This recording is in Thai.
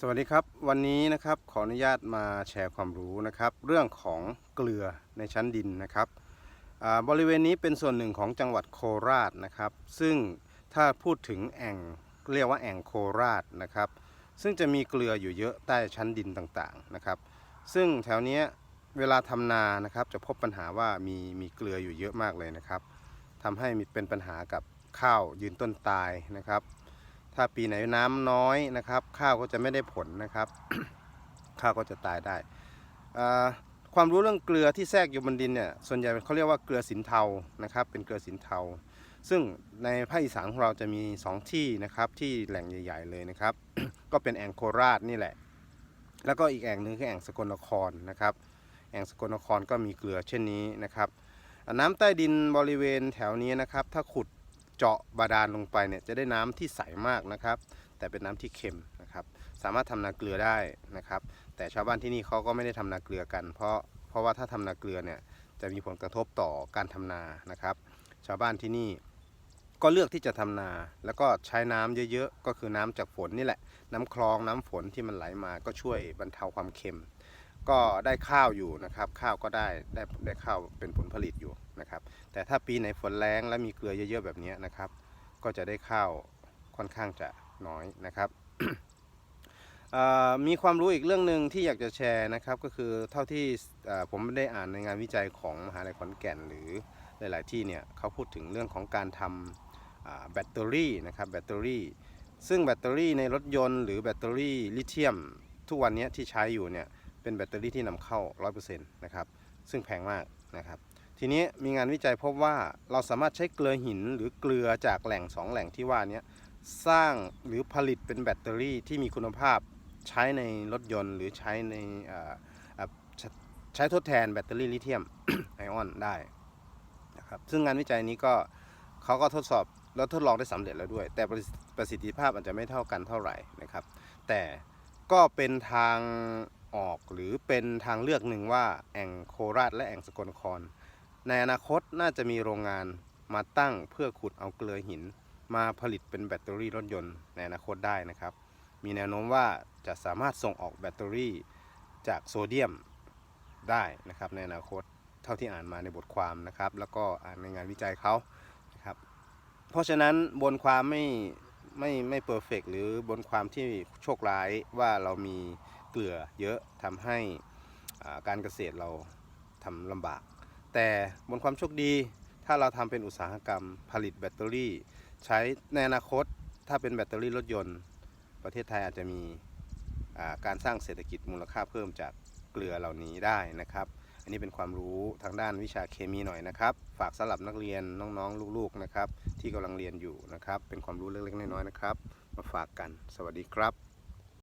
สวัสดีครับ วันนี้นะครับขออนุญาตมาแชร์ความรู้นะครับ เรื่องของเกลือในชั้นดินนะครับบริเวณนี้เป็นส่วนหนึ่งของจังหวัดโคราชนะครับ ซึ่งถ้าพูดถึงแอ่งเรียกว่าแอ่งโคราชนะครับ ซึ่งจะมีเกลืออยู่เยอะใต้ชั้นดินต่างๆนะครับ ซึ่งแถวเนี้ยเวลาทำนานะครับ จะพบปัญหาว่ามีมีเกลืออยู่เยอะมากเลยนะครับทำให้มีเป็นปัญหากับข้าวยืนต้นตายนะครับ ถ้าปีไหนน้ำน้อยนะครับ ข้าวก็จะไม่ได้ผลนะครับ ข้าวก็จะตายได้ ความรู้เรื่องเกลือที่แทรกอยู่บนดินเนี่ยส่วนใหญ่เขาเรียกว่าเกลือสินเทานะครับ เป็นเกลือสินเทา ซึ่งในภาคอีสานของเราจะมี 2 ที่นะครับที่แหล่งใหญ่ ๆ เลยนะครับ ก็เป็นแอ่งโคราชนี่แหละ แล้วก็อีกแอ่งหนึ่งคือแอ่งสกลนครนะครับ แอ่งสกลนครก็มีเกลือเช่นนี้นะครับ น้ำใต้ดินบริเวณแถวนี้นะครับ ถ้าขุด เจาะบาดาลลงไปเนี่ยจะได้น้ำที่ใสมากนะครับ แต่เป็นน้ำที่เค็มนะครับ สามารถทำนาเกลือได้นะครับ แต่ชาวบ้านที่นี่เขาก็ไม่ได้ทำนาเกลือกัน เพราะเพราะว่าถ้าทำนาเกลือเนี่ยจะมีผลกระทบต่อการทำนานะครับ ชาวบ้านที่นี่ก็เลือกที่จะทำนา แล้วก็ใช้น้ำเยอะๆ ก็คือน้ำจากฝนนี่แหละ น้ำคลองน้ำฝนที่มันไหลมาก็ช่วยบรรเทาความเค็ม ก็ได้ข้าวอยู่นะครับ ข้าวก็ได้ได้ได้ข้าวเป็นผลผลิตอยู่ นะครับ แต่ถ้าปีไหนฝนแรงและมีเกลือเยอะๆแบบนี้นะครับ ก็จะได้ข้าวค่อนข้างจะน้อยนะครับมีความรู้อีกเรื่องหนึ่งที่อยากจะแชร์นะครับ ก็คือเท่าที่ผมได้อ่านในงานวิจัยของมหาลัยขอนแก่น หรือหลาย ๆ ที่เนี่ยเขาพูดถึงเรื่องของการทำแบตเตอรี่นะครับแบตเตอรี่ ซึ่งแบตเตอรี่ในรถยนต์ หรือแบตเตอรี่ลิเธียม ทุกวันนี้ที่ใช้อยู่เนี่ยเป็นแบตเตอรี่ที่นำเข้า 100%นะครับซึ่งแพงมากนะครับ ทีนี้มีงานวิจัยพบว่าเราสามารถใช้เกลือหินหรือเกลือจากแหล่งสองแหล่งที่ว่านี้สร้างหรือผลิตเป็นแบตเตอรี่ที่มีคุณภาพใช้ในรถยนต์ หรือใช้ในใช้ทดแทนแบตเตอรี่ลิเธียมไอออนได้นะครับซึ่งงานวิจัยนี้ก็เขาก็ทดสอบแล้วทดลองได้สำเร็จแล้วด้วย แต่ประสิประสิทธิภาพอาจจะไม่เท่ากันเท่าไหร่นะครับ แต่ก็เป็นทางออกหรือเป็นทางเลือกหนึ่งว่าแอ่งโคราชและแอ่งสกลนคร ในอนาคตน่าจะมีโรงงานมาตั้งเพื่อขุดเอาเกลือหิน มาผลิตเป็นแบตเตอรี่รถยนต์ในอนาคตได้นะครับ มีแนวโน้มว่าจะสามารถส่งออกแบตเตอรี่จากโซเดียมได้นะครับในอนาคตเท่าที่อ่านมาในบทความนะครับ แล้วก็อ่านในงานวิจัยเขานะครับเพราะฉะนั้นบนความไม่ไม่ไม่เพอร์เฟกหรือบนความที่โชคร้ายว่าเรามีเกลือเยอะทำให้การเกษตรเราทำลำบาก แต่บนความโชคดี ถ้าเราทำเป็นอุตสาหกรรมผลิตแบตเตอรี่ ใช้ในอนาคตถ้าเป็นแบตเตอรี่รถยนต์ ประเทศไทยอาจจะมีาการสร้างเศรษฐกิจมูลค่าเพิ่มจากเกลือเหล่านี้ได้นะครับ อันนี้เป็นความรู้ทางด้านวิชาเคมีหน่อยนะครับ ฝากสำหรับนักเรียนน้องๆ ลูกๆนะครับที่กำลังเรียนอยู่นะครับ เป็นความรู้เล็กๆน้อยๆนะครับ มาฝากกัน สวัสดีครับ